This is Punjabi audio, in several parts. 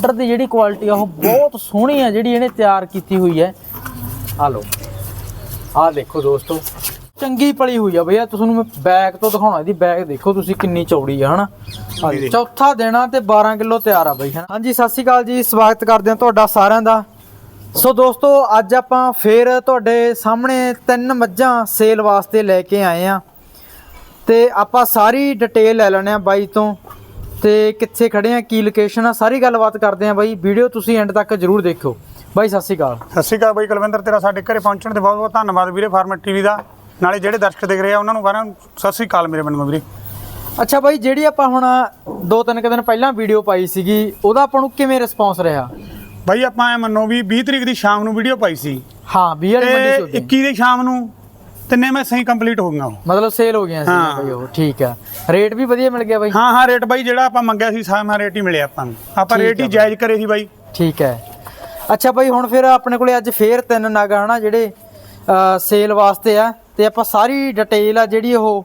ਅੱਡਰ ਦੀ ਜਿਹੜੀ ਕੁਆਲਿਟੀ ਆ ਉਹ ਬਹੁਤ ਸੋਹਣੀ ਆ ਜਿਹੜੀ ਇਹਨੇ ਤਿਆਰ ਕੀਤੀ ਹੋਈ ਹੈ। ਆ ਲਓ। ਆ ਦੇਖੋ ਦੋਸਤੋ। ਚੰਗੀ ਪਲੀ ਹੋਈ ਆ ਭਈਆ ਤੁਹਾਨੂੰ ਮੈਂ ਬੈਗ ਤੋਂ ਦਿਖਾਉਣਾ ਇਹਦੀ ਬੈਗ ਦੇਖੋ ਤੁਸੀਂ ਕਿੰਨੀ ਚੌੜੀ ਆ ਹਨਾ? ਚੌਥਾ ਦੇਣਾ ਤੇ 12 ਕਿਲੋ ਤਿਆਰ ਆ ਬਈ ਹਨਾ? ਹਾਂਜੀ ਸਤਿ ਸ਼੍ਰੀ ਅਕਾਲ ਜੀ ਸਵਾਗਤ ਕਰਦੇ ਹਾਂ ਤੁਹਾਡਾ ਸਾਰਿਆਂ ਦਾ। ਸੋ ਦੋਸਤੋ ਅੱਜ ਆਪਾਂ ਫੇਰ ਤੁਹਾਡੇ ਸਾਹਮਣੇ ਤਿੰਨ ਮੱਝਾਂ ਸੇਲ ਵਾਸਤੇ ਲੈ ਕੇ ਆਏ ਆ। ਤੇ ਆਪਾਂ ਸਾਰੀ ਡਿਟੇਲ ਲੈ ਲੈਣੇ ਆ ਬਾਈ ਤੋਂ। ਤੇ ਕਿੱਥੇ ਖੜੇ ਆ ਕੀ ਲੋਕੇਸ਼ਨ ਆ ਸਾਰੀ ਗੱਲਬਾਤ ਕਰਦੇ ਆ ਬਾਈ। ਵੀਡੀਓ ਤੁਸੀਂ ਐਂਡ ਤੱਕ ਜਰੂਰ ਦੇਖਿਓ। ਬਾਈ ਸਤਿ ਸ਼੍ਰੀ ਅਕਾਲ। ਸਤਿ ਸ਼੍ਰੀ ਅਕਾਲ ਬਾਈ ਕੁਲਵਿੰਦਰ ਤੇਰਾ ਸਾਡੇ ਘਰੇ ਪਹੁੰਚਣ ਤੇ ਬਹੁਤ ਬਹੁਤ ਧੰਨਵਾਦ ਵੀਰੇ ਫਾਰਮੈਟ ਟੀਵੀ ਦਾ। ਨਾਲੇ ਜਿਹੜੇ ਦਰਸ਼ਕ ਦੇਖ ਰਹੇ ਆ ਉਹਨਾਂ ਨੂੰ ਨੂੰ ਸਤਿ ਸ਼੍ਰੀ ਅਕਾਲ ਮੇਰੇ ਵੱਲੋਂ ਵੀਰੇ। ਅੱਛਾ ਬਾਈ ਜਿਹੜੀ ਆਪਾਂ ਹੁਣ ਦੋ ਤਿੰਨ ਦਿਨ ਪਹਿਲਾਂ ਵੀਡੀਓ ਪਾਈ ਸੀਗੀ ਉਹਦਾ ਆਪਾਂ ਨੂੰ ਕਿਵੇਂ ਰਿਸਪੌਂਸ ਰਿਹਾ? ਬਾਈ ਆਪਾਂ ਐ ਮੰਨੋ ਵੀ 20 ਤਰੀਕ ਦੀ ਸ਼ਾਮ ਨੂੰ ਵੀਡੀਓ ਪਾਈ ਸੀ। ਹਾਂ 20 ਵਾਲੀ ਮੰਡੀ ਸੀ ਤੇ ਉਹਦੀ। 21 ਦੀ ਸ਼ਾਮ ਨੂੰ ਤਿੰਨੇ ਮੈਂ ਸਹੀ ਕੰਪਲੀਟ ਹੋ ਗਈਆਂ ਉਹ। ਮਤਲਬ ਸੇਲ ਹੋ ਗਈਆਂ ਸੀ ਹਾਂ। ਬਾਈ ਉਹ ਠੀਕ ਆ। ਰੇਟ ਵੀ ਵਧੀਆ ਮਿਲ ਗਿਆ ਬਾਈ? ਹਾਂ ਹਾਂ ਰੇਟ ਬਾਈ ਜਿਹੜਾ ਆਪਾਂ ਮੰਗਿਆ ਸੀ ਸਾਮਾ ਰੇਟ ਹੀ ਮਿਲਿਆ ਆਪਾਂ ਨੂੰ। ਆਪਾਂ ਠੀਕ ਰੇਟ ਹੀ ਆ ਜਾਇਜ਼ ਕਰੇ ਸੀ ਬਾਈ। ਠੀਕ ਹੈ। ਅੱਛਾ ਬਾਈ ਹੁਣ ਫਿਰ ਆਪਣੇ ਕੋਲੇ ਅੱਜ ਫੇਰ ਤਿੰਨ ਨਗ ਹਨਾ ਜਿਹੜੇ ਸੇਲ ਵਾਸਤੇ ਆ। ਤੇ ਆਪਾਂ ਸਾਰੀ ਡਿਟੇਲ ਆ ਜਿਹੜੀ ਉਹ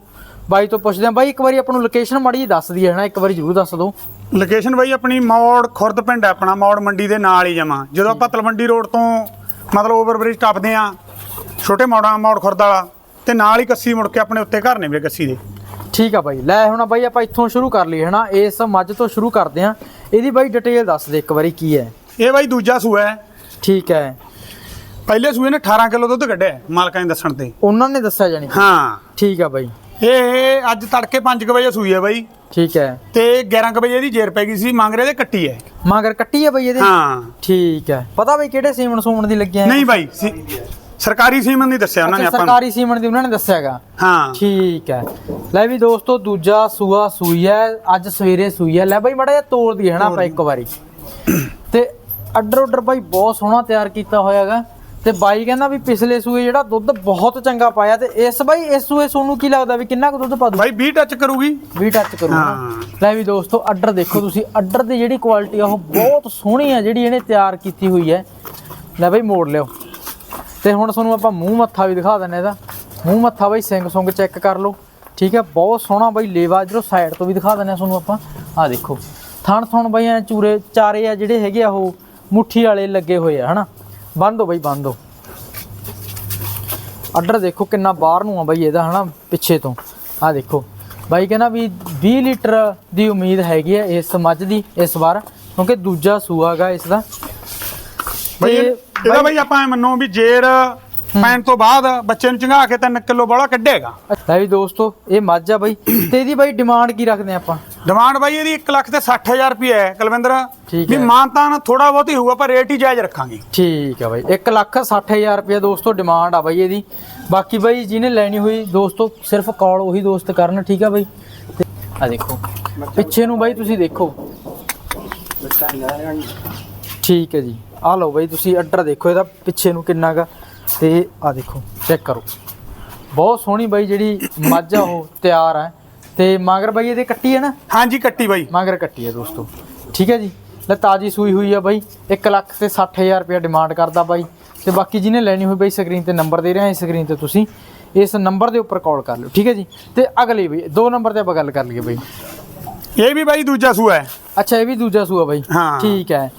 ਬਾਈ ਤੋਂ ਪੁੱਛਦੇ ਆ। ਬਾਈ ਇੱਕ ਵਾਰੀ ਆਪਾਂ ਨੂੰ ਲੋਕੇਸ਼ਨ ਮਾੜੀ ਜਿਹੀ ਦੱਸ ਦਈਏ ਹਨਾ ਇੱਕ ਵਾਰੀ ਜ਼ਰੂਰ ਦੱਸ ਦਿਓ। ਲੋਕੇਸ਼ਨ ਬਾਈ ਆਪਣੀ ਮੌੜ ਖੁਰਦ ਪਿੰਡ ਹੈ ਆਪਣਾ ਮੌੜ ਮੰਡੀ ਦੇ ਨਾਲ ਹੀ ਜਮਾ। ਜਦੋਂ ਆਪਾਂ ਤਲਵੰਡੀ ਰੋਡ ਤੋਂ ਮਤਲਬ ਓਵਰਬ੍ਰਿਜ ਟੱਪਦੇ ਆ ਛੋਟੇ ਮੌੜਾਂ ਮੌੜ ਖੁਰਦ ਵਾਲਾ ਤੇ ਨਾਲ ਹੀ ਕੱਸੀ ਮੁੜ ਕੇ ਆਪਣੇ ਉੱਤੇ ਘਰ ਨੇ ਵੀਰੇ ਕੱਸੀ ਦੇ। ਠੀਕ ਆ ਬਾਈ ਲੈ ਹੁਣ ਬਾਈ ਆਪਾਂ ਇੱਥੋਂ ਸ਼ੁਰੂ ਕਰ ਲਈਏ ਹਨਾ? ਇਸ ਮੱਝ ਤੋਂ ਸ਼ੁਰੂ ਕਰਦੇ ਆ ਇਹਦੀ ਬਾਈ ਡਿਟੇਲ ਦੱਸ ਦੇ ਇੱਕ ਵਾਰੀ ਕੀ ਹੈ। ਇਹ ਬਾਈ ਦੂਜਾ ਸੂਆ ਹੈ। ਠੀਕ ਹੈ। ਪਹਿਲੇ ਸੂਏ ਨੇ 18 ਕਿਲੋ ਦੁੱਧ ਕੱਢਿਆ ਹੈ, ਮਾਲਕਾਂ ਨੇ ਦੱਸਣ ਤੇ। ਉਹਨਾਂ ਨੇ ਦੱਸਿਆ ਕਿ। ਹਾਂ। ਠੀਕ ਆ ਬਾਈ। ਇਹ ਅੱਜ ਤੜਕੇ 5 ਵਜੇ ਸੂਈ ਹੈ ਬਾਈ। ਠੀਕ ਹੈ। ਤੇ 11 ਵਜੇ ਇਹਦੀ ਜੇਰ ਪੈ ਗਈ ਸੀ ਮੰਗਰੇ ਦੇ ਕੱਟੀ ਹੈ। ਮਗਰ ਕੱਟੀ ਆ ਬਾਈ ਇਹਦੇ? ਹਾਂ। ਠੀਕ ਹੈ। ਪਤਾ ਬਈ ਕਿਹੜੇ ਸੀਮਨ ਸੂਮਨ ਦੀ ਲੱਗਿਆ ਨਹੀਂ ਬਾਈ ਸਰਕਾਰੀ ਸੀਮਨ ਨਹੀਂ ਦੱਸਿਆ ਉਹਨਾਂ ਨੇ ਆਪਾਂ ਨੂੰ। ਸਰਕਾਰੀ ਸੀਮਨ ਦੀ ਉਹਨਾਂ ਨੇ ਦੱਸਿਆਗਾ? ਹਾਂ। ਠੀਕ ਹੈ। ਲੈ ਵੀ ਦੋਸਤੋ ਦੂਜਾ ਸੂਆ ਸੂਈ ਹੈ ਅੱਜ ਸਵੇਰੇ ਸੂਈ ਹੈ। ਲੈ ਬਾਈ ਮੜਾ ਜਿਹਾ ਤੋੜ ਦੀ ਹੈ ਨਾ ਆਪਾਂ ਇੱਕ ਵਾਰੀ। ਤੇ ਅੱਡਰ ਉੱਡਰ ਬਾਈ ਬਹੁਤ ਸੋਹਣਾ ਤਿਆਰ ਕੀਤਾ ਹੋਇਆਗਾ। ਤੇ ਬਾਈ ਕਹਿੰਦਾ ਵੀ ਪਿਛਲੇ ਸੂਏ ਜਿਹੜਾ ਦੁੱਧ ਬਹੁਤ ਚੰਗਾ ਪਾਇਆ ਤੇ ਇਸ ਬਾਈ ਇਸ ਸੂਏ ਸੋਨੂੰ ਕੀ ਲੱਗਦਾ ਵੀ ਕਿੰਨਾ ਕੁ ਦੁੱਧ ਪਾ ਦੂ ਬਾਈ 20 ਟੱਚ ਕਰੂਗੀ। ਵੀ ਟੱਚ ਕਰੂਗਾ ਹਾਂ। ਲੈ ਵੀ ਦੋਸਤੋ ਅੱਡਰ ਦੇਖੋ ਤੁਸੀਂ। ਅੱਡਰ ਦੀ ਜਿਹੜੀ ਕੁਆਲਿਟੀ ਆ ਉਹ ਬਹੁਤ ਸੋਹਣੀ ਆ ਜਿਹੜੀ ਇਹਨੇ ਤਿਆਰ ਕੀਤੀ ਹੋਈ ਹੈ। ਲੈ ਬਾਈ ਮੋੜ ਲਿਓ। ਤੇ ਹੁਣ ਤੁਹਾਨੂੰ ਆਪਾਂ ਮੂੰਹ ਮੱਥਾ ਵੀ ਦਿਖਾ ਦਿੰਨੇ ਇਹਦਾ। ਮੂੰਹ ਮੱਥਾ ਬਾਈ ਸਿੰਗ ਸੁੰਗ ਚੈੱਕ ਕਰ ਲਓ। ਠੀਕ ਹੈ, ਬਹੁਤ ਸੋਹਣਾ ਬਾਈ ਲੇਵਾ ਜਦੋਂ ਸਾਈਡ ਤੋਂ ਵੀ ਦਿਖਾ ਦਿੰਨੇ ਆ ਤੁਹਾਨੂੰ ਆਪਾਂ। ਆ ਦੇਖੋ, ਥਣ ਥਣ ਬਈ ਐ ਚੂਰੇ, ਚਾਰੇ ਆ ਜਿਹੜੇ ਹੈਗੇ ਆ ਉਹ ਮੁੱਠੀ ਵਾਲੇ ਲੱਗੇ ਹੋਏ ਆ, ਹਨਾ? ਬੰਦ ਦੋ ਬਾਈ, ਬੰਦ ਦੋ ਆਰਡਰ ਦੇਖੋ ਕਿੰਨਾ ਬਾਹਰ ਨੂੰ ਆ ਬਾਈ ਇਹਦਾ, ਹਨਾ? ਪਿੱਛੇ ਤੋਂ। ਆ ਦੇਖੋ, ਬਾਈ ਕਹਿੰਦਾ ਵੀ 20 ਲੀਟਰ ਦੀ ਉਮੀਦ ਹੈਗੀ ਹੈ ਇਸ ਮੱਝ ਦੀ ਇਸ ਵਾਰ, ਕਿਉਂਕਿ ਦੂਜਾ ਸੂਆਗਾ ਇਸ ਦਾ। ਬਾਈ ਇਹਦਾ ਬਾਈ ਆਪਾਂ ਐ ਮੰਨੋ ਵੀ ਜੇਰ ਪੈਣ ਤੋਂ ਬਾਅਦ ਬੱਚੇ ਨੂੰ ਚੰਗਾ ਕੇ 3 ਕਿਲੋ ਬੋਲਾ ਕੱਢੇਗਾ। ਲੈ ਵੀ ਦੋਸਤੋ ਇਹ ਮੱਝ ਆ ਬਾਈ। ਤੇ ਇਹਦੀ ਬਾਈ ਡਿਮਾਂਡ ਕੀ ਰੱਖਦੇ ਆ ਆਪਾਂ? ਡਿਮਾਂਡ ਬਾਈ ਇਹਦੀ 1 ਲੱਖ ਤੇ 60000 ਰੁਪਏ ਹੈ ਕੁਲਵਿੰਦਰ। ਠੀਕ ਵੀ ਹੈ। ਮਾਨਤਾਨ ਥੋੜਾ ਬਹੁਤ ਹੀ ਹੋਊਗਾ ਪਰ ਰੇਟ ਹੀ ਜਾਇਜ਼ ਰੱਖਾਂਗੇ। ਠੀਕ ਆ ਬਾਈ। 1 ਲੱਖ 60000 ਰੁਪਏ ਦੋਸਤੋ ਡਿਮਾਂਡ ਆ ਬਾਈ ਇਹਦੀ। ਬਾਕੀ ਬਾਈ ਜਿਹਨੇ ਲੈਣੀ ਹੋਈ ਦੋਸਤੋ ਸਿਰਫ ਕਾਲ ਉਹੀ ਦੋਸਤ ਕਰਨ ਠੀਕ ਆ ਬਾਈ? ਤੇ ਆ ਦੇਖੋ। ਪਿੱਛੇ ਨੂੰ ਬਾਈ ਤੁਸੀਂ ਦੇਖੋ। ਠੀਕ ਹੈ ਜੀ। ਆ ਲਓ ਬਾਈ ਤੁਸੀਂ ਅੱਡਰ ਦੇਖੋ ਇਹਦਾ ਪਿੱਛੇ ਨੂੰ ਕਿੰਨਾ ਗਾ ਤੇ ਆ ਦੇਖੋ ਚੈੱਕ ਕਰੋ। ਬਹੁਤ ਸੋਹਣੀ ਬਾਈ ਜਿਹੜੀ ਮੱਝ ਆ ਉਹ ਤਿਆਰ ਹੈ ਤੇ ਮਗਰ ਬਾਈ ਇਹਦੇ ਕੱਟੀ ਹੈ ਨਾ? ਹਾਂਜੀ ਕੱਟੀ ਬਾਈ। ਮਗਰ ਕੱਟੀ ਹੈ ਦੋਸਤੋ। ਠੀਕ ਹੈ ਜੀ? ਲੈ ਤਾਜੀ ਸੂਈ ਹੋਈ ਆ ਬਾਈ। 1 ਲੱਖ ਤੇ 60000 ਰੁਪਏ ਡਿਮਾਂਡ ਕਰਦਾ ਬਾਈ। ਤੇ ਬਾਕੀ ਜਿਹਨੇ ਲੈਣੀ ਹੋਈ ਬਾਈ ਸਕਰੀਨ ਤੇ ਨੰਬਰ ਦੇ ਰਿਹਾ ਇਸ ਸਕਰੀਨ ਤੇ ਤੁਸੀਂ ਇਸ ਨੰਬਰ ਦੇ ਉੱਪਰ ਕਾਲ ਕਰ ਲਿਓ ਠੀਕ ਹੈ ਜੀ? ਤੇ ਅਗਲੀ ਬਈ ਦੋ ਨੰਬਰ ਤੇ ਆਪਾਂ ਗੱਲ ਕਰ ਲਈਏ ਬਾਈ। ਇਹ ਵੀ ਬਾਈ ਦੂਜਾ ਸੂਆ ਹੈ। ਅੱਛਾ ਇਹ ਵੀ ਦੂਜਾ ਸੂਆ ਬਾਈ। ਠੀਕ ਹੈ।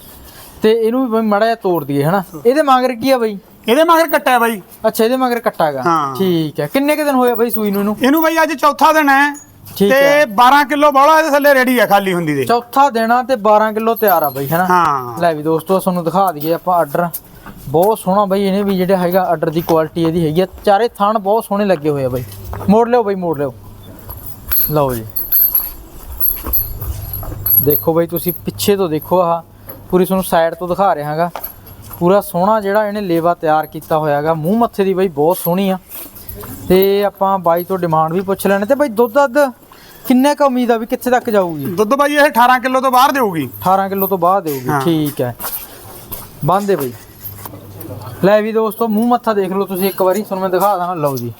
ਤੇ ਇਹਨੂੰ ਵੀ ਮੜਾ ਜਿਹਾ ਤੋੜ ਦਈਏ ਹਨਾ? ਇਹਦੇ ਮਗਰ ਕੀ ਆ ਬਾਈ? ਇਹਦੇ ਮਗਰ ਕੱਟਿਆ ਬਾਈ। ਅੱਛਾ ਇਹਦੇ ਮਗਰ ਕੱਟਾਗਾ? ਹਾਂ। ਠੀਕ ਹੈ। ਕਿੰਨੇ ਕੁ ਦਿਨ ਹੋਏ ਆ ਬਾਈ ਸੂਈ ਨੂੰ ਇਹਨੂੰ? ਇਹਨੂੰ ਬਾਈ ਅੱਜ ਚੌਥਾ ਦਿਨ ਹੈ ਤੇ ਹੈ। 12 ਕਿਲੋ ਬੋਲਾ ਇਹਦੇ ਥੱਲੇ ਰੈਡੀ ਹੈ ਖਾਲੀ ਹੁੰਦੀ ਦੇ। ਚੌਥਾ ਦੇਣਾ ਤੇ 12 ਕਿਲੋ ਤਿਆਰ ਆ ਬਾਈ ਹਨਾ? ਹਾਂ। ਲੈ ਵੀ ਦੋਸਤੋ ਤੁਹਾਨੂੰ ਦਿਖਾ ਦਈਏ ਆਪਾਂ ਆਰਡਰ ਬਹੁਤ ਸੋਹਣਾ ਬਾਈ ਇਹਨੇ ਵੀ ਜਿਹੜਾ ਹੈਗਾ ਆਰਡਰ ਦੀ ਕੁਆਲਿਟੀ ਇਹਦੀ ਹੈਗੀ ਆ। ਚਾਰੇ ਥਣ ਬਹੁਤ ਸੋਹਣੇ ਲੱਗੇ ਹੋਏ ਆ ਬਾਈ। ਮੋੜ ਲਿਓ ਬਾਈ ਮੋੜ ਲਿਓ। ਲਓ ਜੀ। ਦੇਖੋ ਬਾਈ ਤੁਸੀਂ ਪਿੱਛੇ ਤੋਂ ਦੇਖੋ ਆਹ। ਪੂਰੀ ਤੁਹਾਨੂੰ ਸਾਈਡ ਤੋਂ ਦਿਖਾ ਰਿਹਾ ਹਾਂਗਾ। ਪੂਰਾ ਸੋਹਣਾ ਜਿਹੜਾ ਇਹਨੇ ਲੇਵਾ ਤਿਆਰ ਕੀਤਾ ਹੋਇਆ ਹੈਗਾ। ਮੂੰਹ ਮੱਥੇ ਦੀ ਬਾਈ ਬਹੁਤ ਸੋਹਣੀ ਆ। ਤੇ ਆਪਾਂ ਬਾਈ ਤੋਂ ਡਿਮਾਂਡ ਵੀ ਪੁੱਛ ਲੈਣੇ। ਤੇ ਬਾਈ ਦੁੱਧ ਦੱਧ ਕਿੰਨੇ ਕ ਉਮੀਦ ਆ ਵੀ ਕਿੱਥੇ ਤੱਕ ਜਾਊਗੀ? ਦੁੱਧ ਬਾਈ ਇਹ 18 ਕਿਲੋ ਤੋਂ ਬਾਹਰ ਦੇਊਗੀ। 18 ਕਿਲੋ ਤੋਂ ਬਾਅਦ ਦੇਊਗੀ। ਠੀਕ ਹੈ। ਬੰਦੇ ਬਈ। ਲੈ ਵੀ ਦੋਸਤੋ ਮੂੰਹ ਮੱਥਾ ਦੇਖ ਲਓ ਤੁਸੀਂ। ਇੱਕ ਵਾਰੀ ਤੁਹਾਨੂੰ ਮੈਂ ਦਿਖਾ ਦਾਂ। ਲਓ ਜੀ।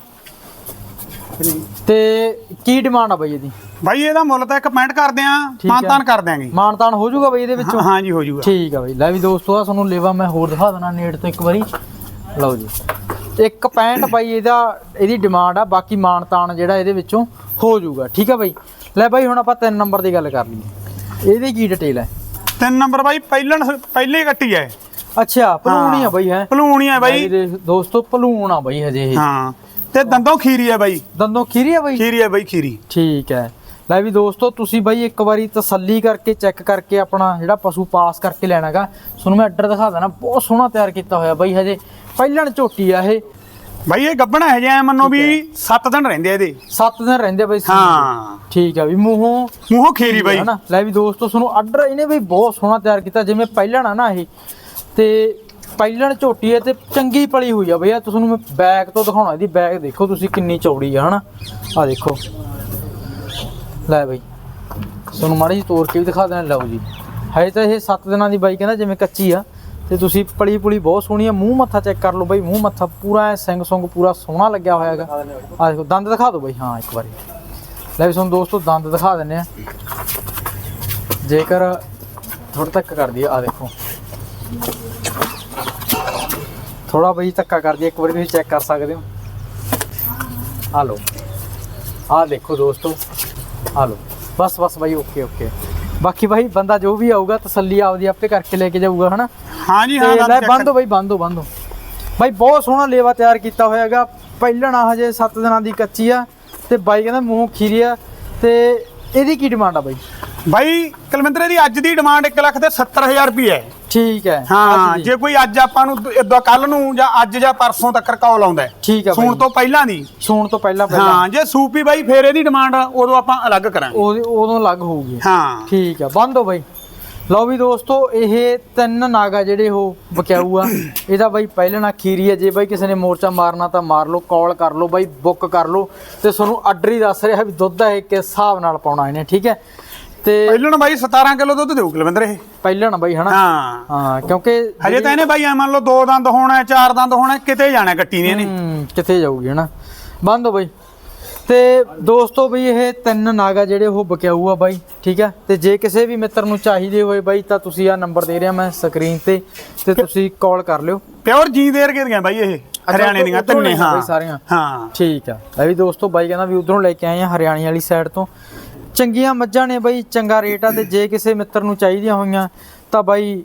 ਤੇ ਕੀ ਡਿਮਾਂਡ ਆ ਬਈ ਇਹਦੀ? ਬਾਈ ਇਹਦਾ ਮੁੱਲ ਤਾਂ ਇੱਕ ਪੈਂਟ ਕਰਦੇ ਆ। ਮਾਨਤਾਨ ਕਰ ਦਿਆਂਗੇ। ਮਾਨਤਾਨ ਹੋ ਜਾਊਗਾ ਬਈ ਇਹਦੇ ਵਿੱਚੋਂ? ਹਾਂ ਜੀ ਹੋ ਜਾਊਗਾ। ਠੀਕ ਆ ਬਈ। ਲੈ ਵੀ ਦੋਸਤੋ ਆ ਤੁਹਾਨੂੰ ਲੇਵਾ ਮੈਂ ਹੋਰ ਦਿਖਾ ਦੇਣਾ ਨੇੜ ਤੋਂ ਇੱਕ ਵਾਰੀ। ਲਓ ਜੀ। ਇੱਕ 65 ਬਾਈ ਇਹਦਾ ਇਹਦੀ ਡਿਮਾਂਡ ਆ ਬਾਕੀ ਮਾਨਤਾਨ ਜਿਹੜਾ ਇਹਦੇ ਵਿੱਚੋਂ ਹੋ ਜਾਊਗਾ। ਠੀਕ ਆ ਬਾਈ। ਲੈ ਬਾਈ ਹੁਣ ਆਪਾਂ ਤਿੰਨ ਨੰਬਰ ਦੀ ਗੱਲ ਕਰ ਲਈਏ। ਇਹਦੀ ਕੀ ਡਿਟੇਲ ਹੈ ਤਿੰਨ ਨੰਬਰ ਬਾਈ ਪਹਿਲਣ ਪਹਿਲੇ ਕੱਟੀ ਹੈ ਅੱਛਾ ਭਲੂਣੀ ਆ ਬਾਈ ਹੈ? ਭਲੂਣੀ ਬਾਈ। ਦੋਸਤੋ ਭਲੂਣ ਆ ਬਾਈ ਹਜੇ ਇਹ। ਹਾਂ। ਤੇ ਦੰਦੋਂ ਖੀਰੀ ਹੈ ਬਾਈ। ਦੰਦੋਂ ਖੀਰੀ ਆ ਬਾਈ? ਖੀਰੀ ਹੈ ਬਾਈ ਖੀਰੀ। ਠੀਕ ਹੈ। ਲੈ ਵੀ ਦੋਸਤੋ ਤੁਸੀਂ ਬਾਈ ਇੱਕ ਵਾਰੀ ਤਸੱਲੀ ਕਰਕੇ ਚੈੱਕ ਕਰਕੇ ਆਪਣਾ ਜਿਹੜਾ ਪਸ਼ੂ ਪਾਸ ਕਰਕੇ ਲੈਣਾਗਾ ਤੁਹਾਨੂੰ ਮੈਂ ਆਰਡਰ ਦਿਖਾ ਦੇਣਾ। ਬਹੁਤ ਸੋਹਣਾ ਤਿਆਰ ਕੀਤਾ ਹੋਇਆ ਬਾਈ ਹਜੇ। ਪਹਿਲਣ ਝੋਟੀ ਆ ਇਹ। ਬਾਈ ਇਹ ਗੱਬਣਾ ਹੈ ਜੇ ਮੰਨੋ ਵੀ 7 ਦਿਨ ਰਹਿੰਦੇ ਆ ਇਹਦੇ। 7 ਦਿਨ ਰਹਿੰਦੇ ਬਾਈ। ਹਾਂ। ਠੀਕ ਆ ਵੀ ਮੂੰਹੋਂ ਮੂੰਹੋਂ ਖੀਰੀ ਬਾਈ। ਹਨਾ। ਲੈ ਵੀ ਦੋਸਤੋ ਤੁਹਾਨੂੰ ਆਰਡਰ ਇਹਨੇ ਵੀ ਬਹੁਤ ਸੋਹਣਾ ਤਿਆਰ ਕੀਤਾ ਜਿਵੇਂ ਪਹਿਲਣ ਆ ਨਾ ਇਹ। ਤੇ ਪਹਿਲਣ ਝੋਟੀ ਹੈ ਤੇ ਚੰਗੀ ਪਲੀ ਹੋਈ ਆ ਬਈਆ ਤੁਹਾਨੂੰ ਮੈਂ ਬੈਗ ਤੋਂ ਦਿਖਾਉਣਾ, ਇਹਦੀ ਬੈਕ ਦੇਖੋ ਤੁਸੀਂ ਕਿੰਨੀ ਚੌੜੀ ਆ, ਹਨਾ? ਆ ਦੇਖੋ। ਲੈ ਬਈ, ਤੁਹਾਨੂੰ ਮਾੜੀ ਜੀ ਤੋਰ ਕੇ ਵੀ ਦਿਖਾ ਦੇਣਾ ਲਓ ਜੀ। ਹਜੇ ਤਾਂ ਇਹ 7 ਦਿਨਾਂ ਦੀ ਬਾਈ ਕਹਿੰਦਾ ਜਿਵੇਂ ਕੱਚੀ ਆ। ਤੇ ਤੁਸੀਂ ਪਲੀ ਪੁਲੀ ਬਹੁਤ ਸੋਹਣੀ ਆ, ਮੂੰਹ ਮੱਥਾ ਚੈੱਕ ਕਰ ਲਓ ਬਾਈ, ਮੂੰਹ ਮੱਥਾ ਪੂਰਾ ਐ, ਸਿੰਘ ਸੰਗ ਪੂਰਾ ਸੋਹਣਾ ਲੱਗਿਆ ਹੋਇਆ ਹੈਗਾ। ਆ ਦੇਖੋ, ਦੰਦ ਦਿਖਾ ਦਿਓ ਬਾਈ। ਹਾਂ, ਇੱਕ ਵਾਰੀ। ਲੈ ਵੀ ਤੁਹਾਨੂੰ ਦੋਸਤੋ, ਦੰਦ ਦਿਖਾ ਦਿੰਨੇ ਆ। ਜੇਕਰ ਥੋੜਾ ਤੱਕ ਕਰ ਦਈਏ ਆ ਦੇਖੋ। ਥੋੜਾ ਬਈ ਧੱਕਾ ਕਰ ਦਈਏ ਇੱਕ ਵਾਰੀ ਤੁਸੀਂ ਚੈੱਕ ਕਰ ਸਕਦੇ ਹੋ। ਆ ਲਓ। ਆ ਦੇਖੋ ਦੋਸਤੋ ਆ ਲਓ। ਬਸ ਬਸ ਬਾਈ ਓਕੇ ਓਕੇ ਬਾਕੀ ਬਾਈ ਬੰਦਾ ਜੋ ਵੀ ਆਊਗਾ ਤਸੱਲੀ ਆਪਦੀ ਆਪੇ ਕਰਕੇ ਲੈ ਕੇ ਜਾਊਗਾ ਹਨਾ? ਹਾਂ ਜੀ ਤੇ ਹਾਂ ਲੈ ਬੰਦੋ ਬਾਈ ਬੰਦੋ ਬੰਦੋ ਬਾਈ ਬਹੁਤ ਸੋਹਣਾ ਲੇਵਾ ਤਿਆਰ ਕੀਤਾ ਹੋਇਆਗਾ ਪਹਿਲਣਾ ਹਜੇ 7 ਦਿਨਾਂ ਦੀ ਕੱਚੀ ਆ ਤੇ ਬਾਈ ਕਹਿੰਦਾ ਮੂੰਹ ਖੀਰੀ ਆ ਤੇ ਇਹਦੀ ਕੀ ਡਿਮਾਂਡ ਆ ਬਾਈ? ਬਾਈ ਕੁਲਵਿੰਦਰ ਦੀ ਅੱਜ ਦੀ ਡਿਮਾਂਡ 1 ਲੱਖ ਤੇ 70000 ਰੁਪਏ ਹੈ। ਠੀਕ ਹੈ ਹਾਂ। ਜੇ ਕੋਈ ਅੱਜ ਆਪਾਂ ਨੂੰ ਇਦਾਂ ਕੱਲ ਨੂੰ ਜਾਂ ਅੱਜ ਜਾਂ ਪਰਸੋਂ ਤੱਕ ਕਾਲ ਆਉਂਦਾ ਹੈ, ਠੀਕ ਹੈ ਸੂਣ ਤੋਂ ਪਹਿਲਾਂ ਦੀ ਸੂਣ ਤੋਂ ਪਹਿਲਾਂ ਪਹਿਲਾਂ। ਹਾਂ ਜੇ ਸੂਪੀ ਬਾਈ ਫੇਰ ਇਹਦੀ ਡਿਮਾਂਡ ਉਦੋਂ ਆਪਾਂ ਅਲੱਗ ਕਰਾਂਗੇ। ਉਦੋਂ ਲੱਗ ਹੋਊਗੀ। ਹਾਂ। ਠੀਕ ਆ ਬੰਦ ਹੋ ਬਾਈ। ਲਓ ਵੀ ਦੋਸਤੋ ਇਹ ਤਿੰਨ ਨਾਗਾ ਜਿਹੜੇ ਉਹ ਬਕਿਆਊ ਆ ਇਹਦਾ ਬਾਈ ਪਹਿਲਾਂ ਨਾ ਖੀਰੀ ਹੈ। ਜੇ ਬਾਈ ਕਿਸੇ ਨੇ ਮੋਰਚਾ ਮਾਰਨਾ ਤਾਂ ਮਾਰ ਲਓ ਕਾਲ ਕਰ ਲਓ ਬਾਈ ਬੁੱਕ ਕਰ ਲਓ। ਤੇ ਤੁਹਾਨੂੰ ਆਰਡਰ ਹੀ ਦੱਸ ਰਿਹਾ ਵੀ ਦੁੱਧ ਹੈ ਕਿਸ ਹਿਸਾਬ ਨਾਲ ਪਾਉਣਾ ਇਹਨੇ ਠੀਕ ਹੈ। ਤੇ ਪਹਿਲਾਂ ਬਾਈ 17 ਕਿਲੋ ਦੁੱਧ ਦੇਊ ਕੁਲਵਿੰਦਰ ਇਹ। ਪਹਿਲਾਂ ਨਾ ਬਾਈ ਹਨਾ? ਹਾਂ। ਹਾਂ ਕਿਉਂਕਿ ਹਜੇ ਤਾਂ ਇਹਨੇ ਬਾਈ ਐ ਮੰਨ ਲਓ ਦੋ ਦੰਦ ਹੋਣਾ ਚਾਰ ਦੰਦ ਹੋਣਾ ਕਿਤੇ ਜਾਣਾ ਕੱਟੀ ਨੇ ਇਹਨੇ। ਕਿੱਥੇ ਜਾਊਗੀ ਹਨਾ? ਬੰਦ ਹੋ ਬਾਈ। ਤੇ ਦੋਸਤੋ ਬਈ ਇਹ ਤਿੰਨ ਨਾਗਾ ਜਿਹੜੇ ਉਹ ਬਕਿਆਊ ਆ ਬਾਈ ਠੀਕ ਹੈ ਤੇ ਜੇ ਕਿਸੇ ਵੀ ਮਿੱਤਰ ਨੂੰ ਚਾਹੀਦੇ ਹੋਏ ਬਾਈ ਤਾਂ ਤੁਸੀਂ ਆ ਨੰਬਰ ਦੇ ਰਿਹਾ ਮੈਂ ਸਕਰੀਨ ਤੇ ਤੇ ਤੁਸੀਂ ਕਾਲ ਕਰ ਲਿਓ। ਪਿਓਰ ਜੀ ਦੇਰ ਕੇ ਦੀਆਂ ਬਾਈ ਇਹ? ਹਰਿਆਣੇ ਦੀਆਂ ਤਿੰਨੇ ਹਾਂ। ਸਾਰੀਆਂ। ਹਾਂ। ਠੀਕ ਆ। ਇਹ ਵੀ ਦੋਸਤੋ ਬਾਈ ਕਹਿੰਦਾ ਵੀ ਉਧਰੋਂ ਲੈ ਕੇ ਆਏ ਆ ਹਰਿਆਣੇ ਵਾਲੀ ਸਾਈਡ ਤੋਂ। ਚੰਗੀਆਂ ਮੱਝਾਂ ਨੇ ਬਾਈ, ਚੰਗਾ ਰੇਟ ਆ ਤੇ ਜੇ ਕਿਸੇ ਮਿੱਤਰ ਨੂੰ ਚਾਹੀਦੀਆਂ ਹੋਈਆਂ, ਤਾਂ ਬਾਈ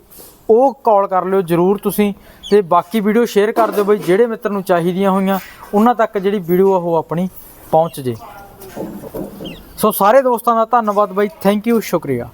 ਉਹ ਕਾਲ ਕਰ ਲਿਓ ਜਰੂਰ ਤੁਸੀਂ ਤੇ ਬਾਕੀ ਵੀਡੀਓ ਸ਼ੇਅਰ ਕਰ ਦਿਓ ਬਾਈ, ਜਿਹੜੇ ਮਿੱਤਰ ਨੂੰ ਚਾਹੀਦੀਆਂ ਹੋਈਆਂ, ਉਹਨਾਂ ਤੱਕ ਜਿਹੜੀ ਵੀਡੀਓ ਆ ਉਹ ਆਪਣੀ ਪਹੁੰਚ ਜੇ। ਸੋ ਸਾਰੇ ਦੋਸਤਾਂ ਦਾ ਧੰਨਵਾਦ ਬਾਈ ਥੈਂਕ ਯੂ ਸ਼ੁਕਰੀਆ।